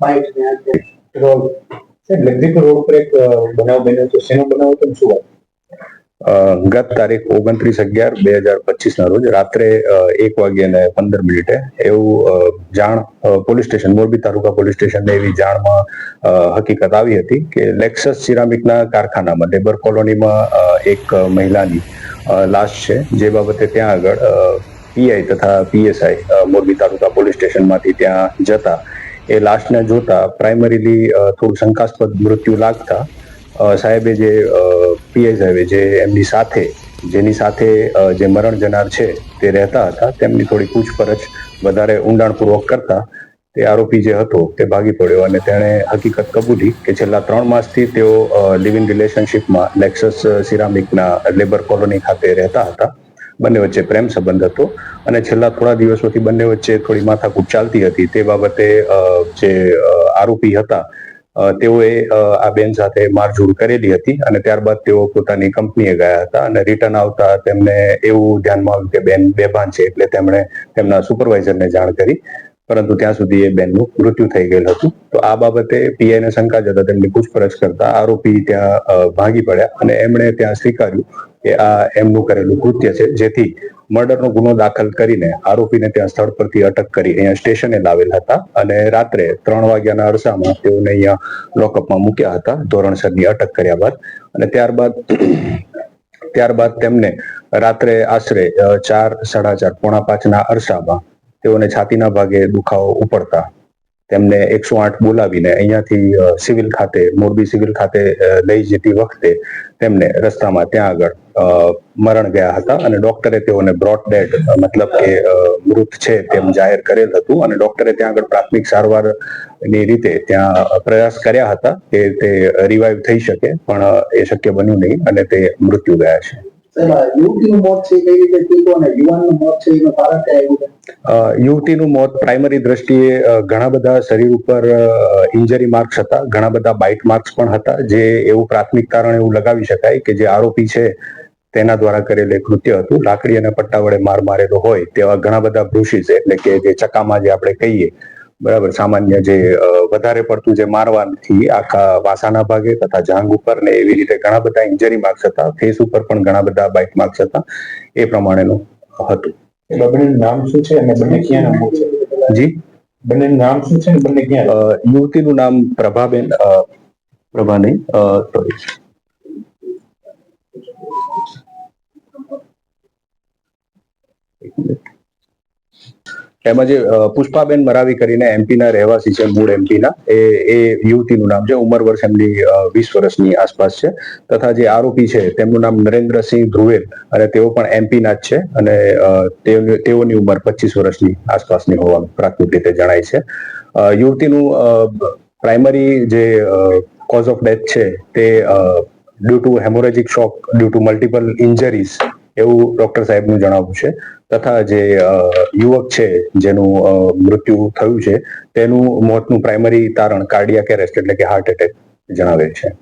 Bike ગત તારીખ ઓગણત્રીસ અગિયાર બે હજાર પચીસ ના રોજ રાત્રે એક વાગ્યે ને પંદર મિનિટે એવું જાણ police station, Morbi taluka police સ્ટેશનને એવી જાણમાં હકીકત આવી હતી કે લેક્સસ સિરામિકના કારખાનામાં લેબર કોલોનીમાં એક મહિલાની લાશ છે. જે બાબતે ત્યાં આગળ પીઆઈ તથા પીએસઆઈ મોરબી તાલુકા પોલીસ સ્ટેશનમાંથી ત્યાં જતા એ લાશને જોતા પ્રાઇમરીલી થોડું શંકાસ્પદ મૃત્યુ લાગતા સાહેબે જે પીઆઈ સાહેબે જે એમની સાથે, જેની સાથે જે મરણ જનાર છે તે રહેતા હતા, તેમની થોડી પૂછપરછ વધારે ઊંડાણપૂર્વક કરતા, તે આરોપી જે હતો તે ભાગી પડ્યો અને તેણે હકીકત કબૂલી કે છેલ્લા ત્રણ માસથી તેઓ લિવ ઇન રિલેશનશિપમાં લેક્સસ સિરામિકના લેબર કોલોની ખાતે રહેતા હતા. બંને વચ્ચે પ્રેમ સંબંધ હતો. અને છેલ્લા થોડા દિવસોથી બંને વચ્ચે થોડી માથાકૂટ ચાલતી હતી. તે બાબતે જે આરોપી હતા તેઓએ આ બેન સાથે મારઝૂડ કરેલી હતી અને ત્યારબાદ તેઓ પોતાની કંપનીએ ગયા હતા અને રિટર્ન આવતા તેમને એવું ધ્યાનમાં આવ્યું કે બેન બેભાન છે એટલે તેમણે તેમના સુપરવાઇઝરને જાણ કરી. પરંતુ ત્યાં સુધી એ બેનનું મૃત્યુ થઈ ગયેલ હતું. તો આ બાબતે પીઆઈને શંકા જતા તેમની પૂછપરછ કરતા આરોપી ત્યાં ભાગી પડ્યા અને એમણે ત્યાં સ્વીકાર્યું કે આ એમનું કરેલું કૃત્ય છે, જેથી મર્ડરનો ગુનો દાખલ કરીને આરોપીને ત્યાં સ્થળ પરથી અટક કરી અહીંયા સ્ટેશને લાવેલ હતા અને રાત્રે ત્રણ વાગ્યાના અરસામાં તેઓને અહીંયા લોકઅપમાં મૂક્યા હતા ધોરણસરની અટક કર્યા બાદ. અને ત્યારબાદ ત્યારબાદ તેમને રાત્રે આશરે ચાર, સાડા ચાર, પોણા પાંચના અરસામાં તેઓને છાતીના ભાગે દુખાવો ઉપડતા તેમને એકસો આઠ બોલાવીને અહીંયાથી સિવિલ ખાતે, મોરબી સિવિલ ખાતે લઈ જતી વખતે તેમને રસ્તામાં ત્યાં આગળ મરણ ગયા હતા અને ડોક્ટરે તેઓને બ્રોડ ડેડ મતલબ કે મૃત છે તેમ જાહેર કરેલ હતું અને ડોક્ટરે ત્યાં આગળ પ્રાથમિક સારવારની રીતે ત્યાં પ્રયાસ કર્યા હતા. કે તે રિવાઈવ થઈ શકે પણ એ શક્ય બન્યું નહીં અને તે મૃત્યુ ગયા છે. યુવતીનું મોત છે યુવતીનું મોત પ્રાઇમરી દ્રષ્ટિએ ઘણા બધા શરીર ઉપર ઇન્જરી માર્ક્સ હતા. ઘણા બધા બાઇટ માર્ક્સ પણ હતા, જે એવું પ્રાથમિક કારણ એવું લગાવી શકાય કે જે આરોપી છે તેના દ્વારા કરેલ કૃત્ય હતું. લાકડી અને પટ્ટા વડે માર મારેલો હોય તેવા ઘણા બધા બ્રુશીસ એટલે કે જે ચકામાં જે આપણે કહીએ, બરાબર, સામાન્ય જે વધારે પડતું જે મારવાથી આખા વાસાના ભાગે તથા જાંગ ઉપર ને એવી રીતે ઘણા બધા ઇન્જરી માર્ક્સ હતા. ફેસ ઉપર પણ ઘણા બધા બાઇટ માર્ક્સ હતા. એ પ્રમાણેનું હતું. બંનેનું નામ શું છે અને બંને ક્યાં નામ છે? જી? બંનેનું નામ શું છે બંને ક્યાં? યુવતીનું નામ પ્રભાબેન પ્રભા નહીં સોરી એક મિનિટ. એમાં જે પુષ્પાબેન મરાવી કરીને એમપીના રહેવાસી છે, મૂળ એમપીના, એ એ યુવતીનું નામ છે, ઉંમર વર્ષ એમની વીસ વર્ષની આસપાસ છે. તથા જે આરોપી છે, તેમનું નામ નરેન્દ્રસિંહ ધ્રુવેલ અને તેઓ પણ એમપીના જ છે અને તેઓની ઉંમર પચીસ વર્ષની આસપાસની હોવાનું પ્રાથમિક રીતે જણાય છે. યુવતીનું પ્રાઇમરી જે કોઝ ઓફ ડેથ છે, તે due to haemorrhagic shock due to multiple injuries એવું ડોક્ટર સાહેબનું જણાવવું છે. તથા જે યુવક છે, જેનું મૃત્યુ થયું છે, તેનું મોતનું પ્રાઇમરી તારણ કાર્ડિયાક એરેસ્ટ એટલે કે હાર્ટ એટેક જણાવે છે.